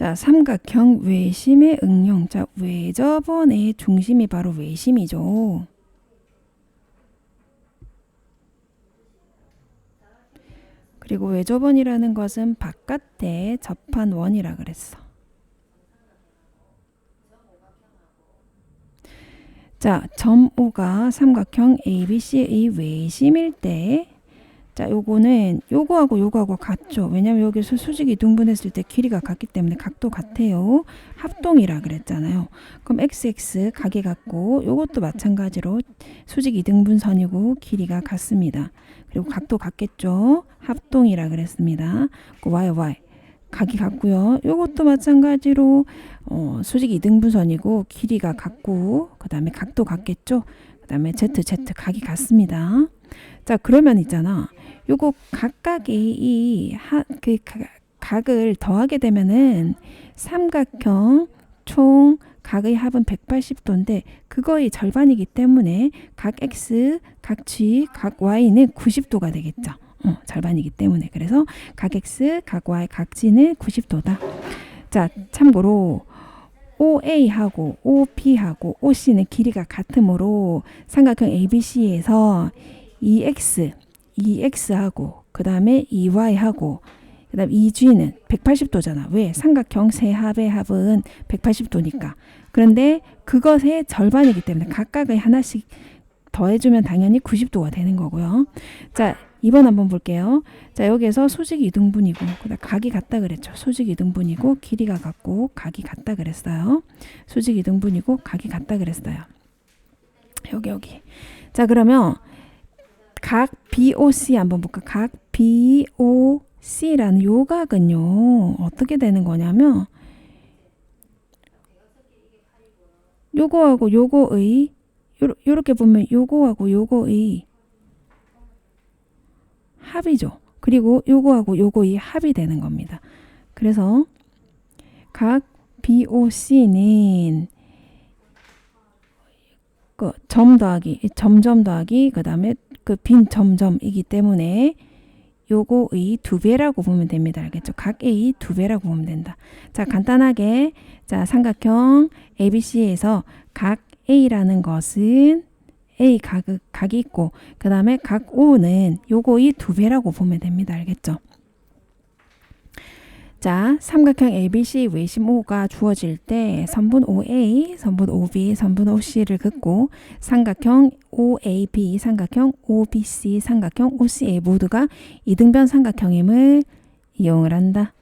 자, 삼각형 외심의 응용. 자, 외접원의 중심이 바로 외심이죠. 그리고 외접원이라는 것은 바깥에 접한 원이라 그랬어. 자, 점 O가 삼각형 ABC의 외심일 때 자, 요거는 요거하고 요거하고 같죠. 왜냐면 여기서 수직이 등분했을 때 길이가 같기 때문에 각도 같아요. 합동이라 그랬잖아요. 그럼 XX 각이 같고 요것도 마찬가지로 수직 이등분선이고 길이가 같습니다. 그리고 각도 같겠죠. 합동이라 그랬습니다. 그 Y Y 각이 같고요. 요것도 마찬가지로 어, 수직 이등분선이고 길이가 같고 그다음에 각도 같겠죠. 그다음에 Z Z 각이 같습니다. 자 그러면 있잖아. 요거 각각이 이그 각을 더하게 되면은 삼각형 총 각의 합은 180도인데 그거의 절반이기 때문에 각 x, 각 g, 각 y는 90도가 되겠죠. 어, 절반이기 때문에 그래서 각 x, 각 y, 각 g는 90도다. 자 참고로 OA하고 OP하고 OC는 길이가 같으므로 삼각형 ABC에서 EX, EX하고 그 다음에 EY하고 그 다음 EG는 180도잖아. 왜? 삼각형 세 합의 합은 180도니까. 그런데 그것의 절반이기 때문에 각각의 하나씩 더해주면 당연히 90도가 되는 거고요. 자, 2번 한번 볼게요. 자, 여기에서 수직 이등분이고, 그다음 각이 같다 그랬죠. 수직 이등분이고, 길이가 같고, 각이 같다 그랬어요. 수직 이등분이고, 각이 같다 그랬어요. 여기, 여기. 자, 그러면 각 BOC 한번 볼까? 각 BOC라는 요 각은요, 어떻게 되는 거냐면, 요거하고 요거의, 요, 요렇게 보면 요거하고 요거의 합이죠. 그리고 요거하고 요거의 합이 되는 겁니다. 그래서 각 BOC는 그 점 더하기 점점 더하기 그 다음에 그 빈 점점이기 때문에 요거의 두 배라고 보면 됩니다. 알겠죠? 각 A 두 배라고 보면 된다. 자, 간단하게 자, 삼각형 ABC에서 각 A라는 것은 A 각, 각이 있고 그 다음에 각 O는 요거의 두 배라고 보면 됩니다. 알겠죠? 자, 삼각형 ABC 외심 O가 주어질 때 선분 OA, 선분 OB, 선분 OC를 긋고 삼각형 OAB, 삼각형 OBC, 삼각형 OCA 모두가 이등변 삼각형임을 이용을 한다.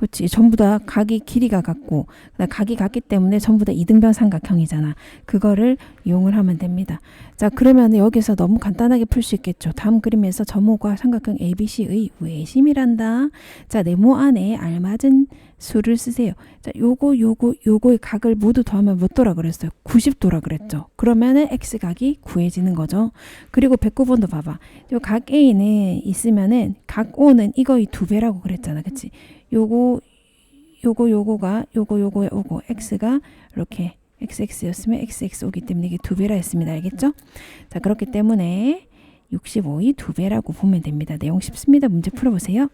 그렇지. 전부 다 각이 길이가 같고 각이 같기 때문에 전부 다 이등변 삼각형이잖아. 그거를 이용을 하면 됩니다. 자, 그러면 여기서 너무 간단하게 풀 수 있겠죠. 다음 그림에서 점호가 삼각형 ABC의 외심이란다. 자, 네모 안에 알맞은 수를 쓰세요. 자, 요거 요거 요거의 각을 모두 더하면 몇 도라 그랬어요? 90도라 그랬죠. 그러면은 x각이 구해지는 거죠. 그리고 109번도 봐봐. 요 각 A는 있으면은 각 O는 이거의 두 배라고 그랬잖아. 그치? 요거 요거 요거가 요거 요거 요거 x가 이렇게 xx였으면 xx 오기 때문에 이게 두 배라 했습니다. 알겠죠? 자, 그렇기 때문에 65이 두 배라고 보면 됩니다. 내용 쉽습니다. 문제 풀어보세요.